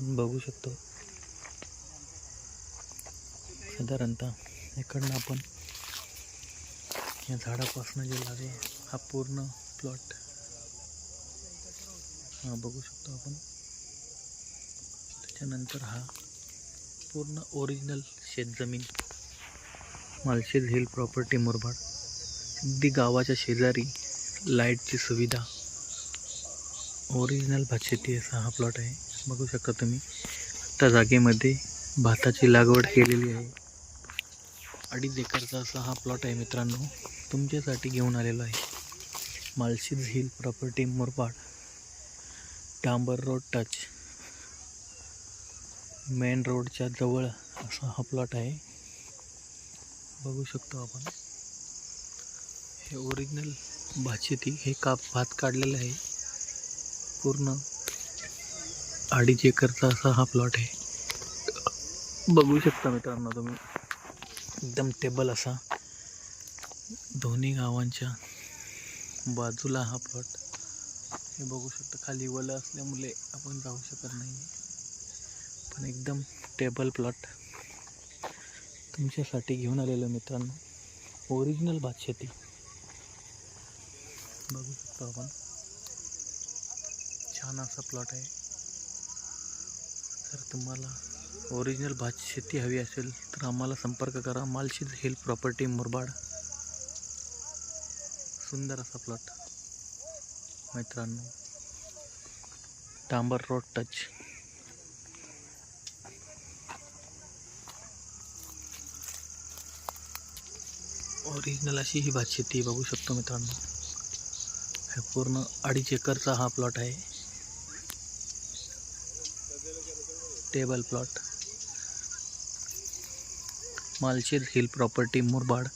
आपण बघू शकतो. साधारणतः इकडनं आपण या झाडापासून जे लावे हा पूर्ण प्लॉट हा बघू शकतो आपण. त्याच्यानंतर हा पूर्ण ओरिजिनल शेतजमीन. Malshej hill property Murbad. अगदी गावाच्या शेजारी लाईटची सुविधा. ओरिजिनल भातशेती असा हा प्लॉट आहे. बघू शकता तुम्ही. त्या जागेमध्ये भाताची लागवड केलेली आहे. अडीच एकरचा असा हा प्लॉट आहे मित्रांनो. तुमच्यासाठी घेऊन आलेलो आहे. मालशीज हिल प्रॉपर्टी मुरबाड डांबर रोड टच मेन रोडच्या जवळ असा हा प्लॉट आहे. बघू शकतो आपण. हे ओरिजिनल भातशेती हे काप भात काढलेलं आहे. पूर्ण अडीच एकरचा असा हा प्लॉट आहे. बघू शकता मित्रांनो तुम्ही. एकदम टेबल असा. दोन्ही गावांच्या बाजूला हा प्लॉट हे बघू शकता खाली वलं असल्यामुळे आपण जाऊ शकत नाही. पण एकदम टेबल प्लॉट तुमच्यासाठी घेऊन आलेलो मित्रांनो. ओरिजिनल भात शेती बघू शकतो आपण. छान असा प्लॉट आहे. तुम्हाला ओरिजिनल भात शेती हवी असेल तर आम्हाला संपर्क करा. Malshej hill property Murbad. सुंदर असा प्लॉट मित्रांनो डांबर रोड टच ओरिजिनल अशी ही भात शेती बघू शकतो मित्रांनो. हे पूर्ण अडीच एकरचा हा प्लॉट आहे. Table plot Malshej hill property Murbad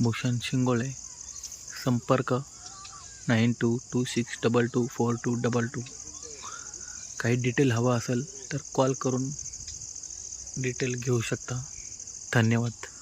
Bhushan Shingole. संपर्क nine two two six double two four two double two. काही डिटेल हवा असेल तर कॉल करून डिटेल घेऊ शकता. धन्यवाद.